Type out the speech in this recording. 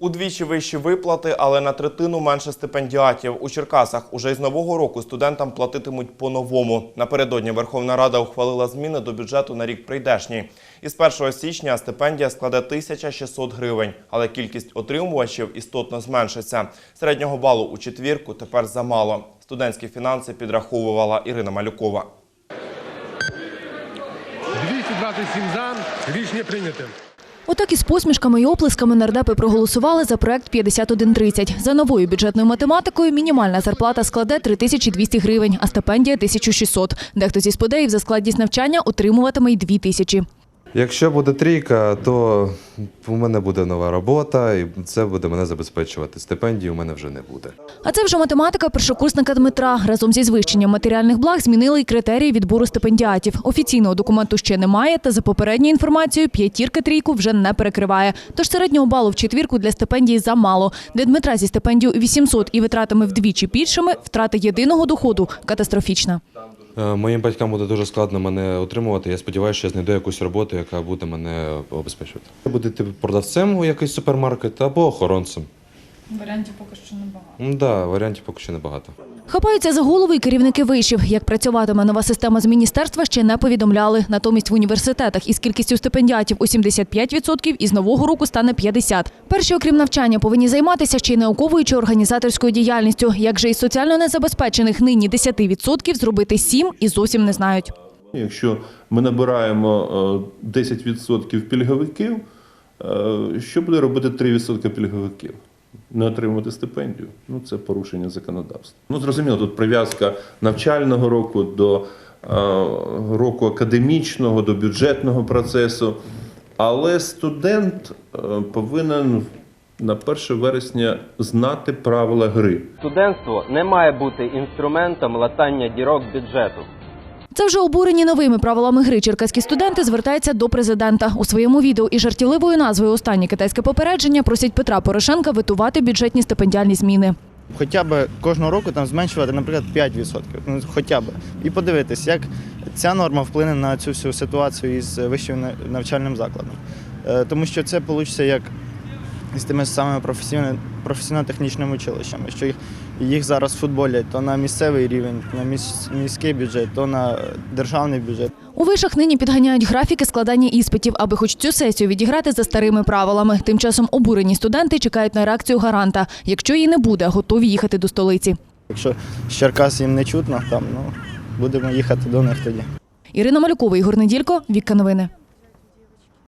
Удвічі вищі виплати, але на третину менше стипендіатів. У Черкасах уже із нового року студентам платитимуть по-новому. Напередодні Верховна Рада ухвалила зміни до бюджету на рік прийдешній. Із 1 січня стипендія складе 1600 гривень, але кількість отримувачів істотно зменшиться. Середнього балу у четвірку тепер замало. Студентські фінанси підраховувала Ірина Малюкова. 227 за. Рішення прийнято. Отак із посмішками і оплесками нардепи проголосували за проект 5130. За новою бюджетною математикою мінімальна зарплата складе 3200 гривень, а стипендія 1600. Дехто зі сподеїв за складність навчання отримуватиме й 2000. Якщо буде трійка, то у мене буде нова робота, і це буде мене забезпечувати. Стипендії у мене вже не буде. А це вже математика першокурсника Дмитра. Разом зі звищенням матеріальних благ змінили й критерії відбору стипендіатів. Офіційного документу ще немає, та за попередньою інформацією п'ятірка трійку вже не перекриває. Тож середнього балу в четвірку для стипендії замало. Для Дмитра зі стипендією 800 і витратами вдвічі більшими втрата єдиного доходу катастрофічна. Е, Моїм батькам буде дуже складно мене утримувати. Я сподіваюся, що я знайду якусь роботу, яка буде мене обезпечувати. Будете продавцем у якийсь супермаркет або охоронцем. Варіантів поки що небагато. Так, да, варіантів поки що небагато. Хапаються за голову і керівники вишів. Як працюватиме нова система з міністерства, ще не повідомляли. Натомість в університетах із кількістю стипендіатів у 75% із нового року стане 50%. Перші, окрім навчання, повинні займатися ще й науковою чи організаторською діяльністю. Як же із соціально незабезпечених нині 10% зробити 7% і зовсім не знають. Якщо ми набираємо е, 10% пільговиків, е, що буде робити 3% пільговиків? Не отримувати стипендію. Ну, це порушення законодавства. Ну, зрозуміло, тут прив'язка навчального року до е, року академічного, до бюджетного процесу. Але студент е, повинен на 1 вересня знати правила гри. Студентство не має бути інструментом латання дірок бюджету. Це вже обурені новими правилами гри. Черкаські студенти звертаються до президента. У своєму відео із жартівливою назвою Останнє китайське попередження просять Петра Порошенка витувати бюджетні стипендіальні зміни. Хоча б кожного року там зменшувати, наприклад, 5%. Ну, хоча б. І подивитись, як ця норма вплине на цю всю ситуацію із вищим навчальним закладом. Е, Тому що це вийде як з тими самими професійно- професійно-технічними училищами, що їх, їх зараз футболять то на місцевий рівень, на міс- міський бюджет, то на державний бюджет. У вишах нині підганяють графіки складання іспитів, аби хоч цю сесію відіграти за старими правилами. Тим часом обурені студенти чекають на реакцію гаранта. Якщо її не буде, готові їхати до столиці. Якщо з Черкас їм не чутно, там, ну, будемо їхати до них тоді. Ірина Малюкова, Ігор Неділько, Вікка Новини.